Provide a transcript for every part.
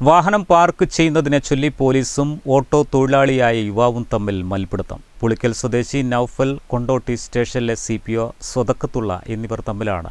വാഹനം പാർക്ക് ചെയ്യുന്നതിനെ ചൊല്ലി പോലീസും ഓട്ടോ തൊഴിലാളിയായ യുവാവും തമ്മിൽ മൽപ്പിടുത്തം പുളിക്കൽ സ്വദേശി നൌഫൽ കൊണ്ടോട്ടി സ്റ്റേഷനിലെ സി പി ഒ സ്വതക്കത്തുള്ള എന്നിവർ തമ്മിലാണ്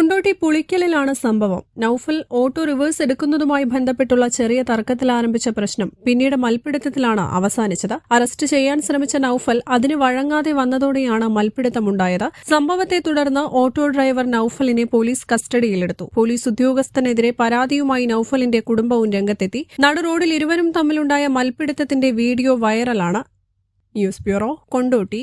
കൊണ്ടോട്ടി പുളിക്കലിലാണ് സംഭവം. നൌഫൽ ഓട്ടോ റിവേഴ്സ് എടുക്കുന്നതുമായി ബന്ധപ്പെട്ടുള്ള ചെറിയ തർക്കത്തിൽ ആരംഭിച്ച പ്രശ്നം പിന്നീട് മൽപ്പിടുത്തത്തിലാണ് അവസാനിച്ചത്. അറസ്റ്റ് ചെയ്യാൻ ശ്രമിച്ച നൌഫൽ അതിന് വഴങ്ങാതെ വന്നതോടെയാണ് മൽപ്പിടുത്തമുണ്ടായത്. സംഭവത്തെ തുടർന്ന് ഓട്ടോ ഡ്രൈവർ നൌഫലിനെ പോലീസ് കസ്റ്റഡിയിലെടുത്തു. പോലീസ് ഉദ്യോഗസ്ഥനെതിരെ പരാതിയുമായി നൌഫലിന്റെ കുടുംബവും രംഗത്തെത്തി. നടുറോഡിൽ ഇരുവരും തമ്മിലുണ്ടായ മൽപ്പിടുത്തത്തിന്റെ വീഡിയോ വൈറലാണ്. News bureau Kondotty.